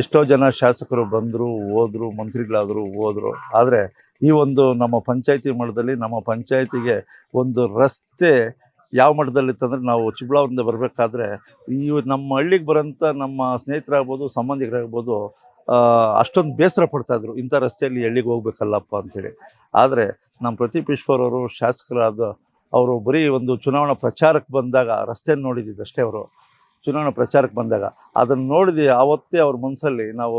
ಎಷ್ಟೋ ಜನ ಶಾಸಕರು ಬಂದರು, ಹೋದರು, ಮಂತ್ರಿಗಳಾದರು, ಹೋದರು. ಆದರೆ ಈ ಒಂದು ನಮ್ಮ ಪಂಚಾಯತಿ ಮಟ್ಟದಲ್ಲಿ, ನಮ್ಮ ಪಂಚಾಯತಿಗೆ ಒಂದು ರಸ್ತೆ ಯಾವ ಮಟ್ಟದಲ್ಲಿತ್ತಂದ್ರೆ ನಾವು ಚಿಕ್ಕಬಳ್ಳಾಪುರದಿಂದ ಬರಬೇಕಾದ್ರೆ ಈ ನಮ್ಮ ಹಳ್ಳಿಗೆ ಬರೋಂಥ ನಮ್ಮ ಸ್ನೇಹಿತರಾಗ್ಬೋದು, ಸಂಬಂಧಿಕರಾಗ್ಬೋದು ಅಷ್ಟೊಂದು ಬೇಸರ ಪಡ್ತಾ ಇದ್ರು. ಇಂಥ ರಸ್ತೆಯಲ್ಲಿ ಹಳ್ಳಿಗೆ ಹೋಗ್ಬೇಕಲ್ಲಪ್ಪ ಅಂತೇಳಿ ಆದರೆ ನಮ್ಮ ಅವರು ಶಾಸಕರಾದ, ಅವರು ಬರೀ ಒಂದು ಚುನಾವಣಾ ಪ್ರಚಾರಕ್ಕೆ ಬಂದಾಗ ರಸ್ತೆಯನ್ನು ನೋಡಿದ್ದು ಅಷ್ಟೇ ಅವರು. ಚುನಾವಣಾ ಪ್ರಚಾರಕ್ಕೆ ಬಂದಾಗ, ಅದನ್ನು ನೋಡಿದ ಆವತ್ತೇ ಅವ್ರ ಮನಸ್ಸಲ್ಲಿ ನಾವು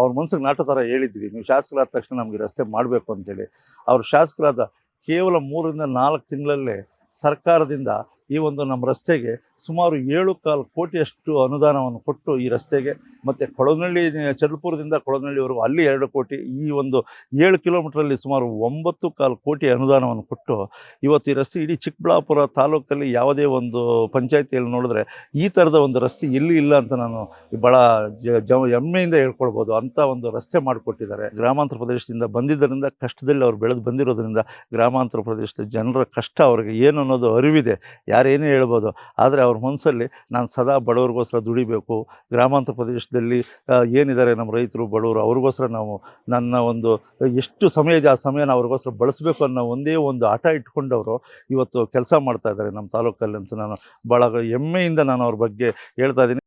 ಅವ್ರ ಮನಸ್ಸಿಗೆ ನಾಟೋ ಥರ ಹೇಳಿದ್ವಿ, ನೀವು ಶಾಸಕರಾದ ತಕ್ಷಣ ನಮಗೆ ರಸ್ತೆ ಮಾಡಬೇಕು ಅಂತೇಳಿ. ಅವ್ರ ಶಾಸಕರಾದ ಕೇವಲ ಮೂರರಿಂದ ನಾಲ್ಕು ತಿಂಗಳಲ್ಲೇ ಸರ್ಕಾರದಿಂದ ಈ ಒಂದು ನಮ್ಮ ರಸ್ತೆಗೆ ಸುಮಾರು ಏಳು ಕಾಲು ಕೋಟಿಯಷ್ಟು ಅನುದಾನವನ್ನು ಕೊಟ್ಟು ಈ ರಸ್ತೆಗೆ ಮತ್ತು ಕೊಳನಹಳ್ಳಿ ಚಳ್ಳಪುರದಿಂದ ಅವರು ಅಲ್ಲಿ ಎರಡು ಕೋಟಿ, ಈ ಒಂದು ಏಳು ಕಿಲೋಮೀಟ್ರಲ್ಲಿ ಸುಮಾರು ಒಂಬತ್ತು ಕಾಲು ಕೋಟಿ ಅನುದಾನವನ್ನು ಕೊಟ್ಟು ಇವತ್ತು ಈ ರಸ್ತೆ ಇಡೀ ಚಿಕ್ಕಬಳ್ಳಾಪುರ ತಾಲೂಕಲ್ಲಿ ಯಾವುದೇ ಒಂದು ಪಂಚಾಯತಿಯಲ್ಲಿ ನೋಡಿದ್ರೆ ಈ ಥರದ ಒಂದು ರಸ್ತೆ ಇಲ್ಲಿ ಇಲ್ಲ ಅಂತ ನಾನು ಭಾಳ ಜ ಹೆಮ್ಮೆಯಿಂದ ಹೇಳ್ಕೊಳ್ಬೋದು. ಅಂಥ ಒಂದು ರಸ್ತೆ ಮಾಡಿಕೊಟ್ಟಿದ್ದಾರೆ. ಗ್ರಾಮಾಂತರ ಪ್ರದೇಶದಿಂದ ಬಂದಿದ್ದರಿಂದ ಕಷ್ಟದಲ್ಲಿ ಅವ್ರು ಬೆಳೆದು ಬಂದಿರೋದ್ರಿಂದ ಗ್ರಾಮಾಂತರ ಪ್ರದೇಶದ ಜನರ ಕಷ್ಟ ಅವ್ರಿಗೆ ಏನು ಅನ್ನೋದು ಅರಿವಿದೆ. ಯಾರೇನೇ ಹೇಳ್ಬೋದು. ಆದರೆ ಅವ್ರ ಮನಸ್ಸಲ್ಲಿ ನಾನು ಸದಾ ಬಡವ್ರಿಗೋಸ್ಕರ ದುಡಿಬೇಕು. ಗ್ರಾಮಾಂತರ ಪ್ರದೇಶದಲ್ಲಿ ಏನಿದ್ದಾರೆ ನಮ್ಮ ರೈತರು, ಬಡವರು, ಅವ್ರಿಗೋಸ್ಕರ ನಾವು ನನ್ನ ಒಂದು, ಎಷ್ಟು ಸಮಯ ಇದೆ ಆ ಸಮಯನ ಅವ್ರಿಗೋಸ್ಕರ ಬಳಸಬೇಕು ಅನ್ನೋ ಒಂದೇ ಒಂದು ಆಟ ಇಟ್ಕೊಂಡವರು ಇವತ್ತು ಕೆಲಸ ಮಾಡ್ತಾ ಇದ್ದಾರೆ ನಮ್ಮ ತಾಲೂಕಲ್ಲಿ ಅಂತ ನಾನು ಭಾಳ ಹೆಮ್ಮೆಯಿಂದ ನಾನು ಅವ್ರ ಬಗ್ಗೆ ಹೇಳ್ತಾ ಇದ್ದೀನಿ.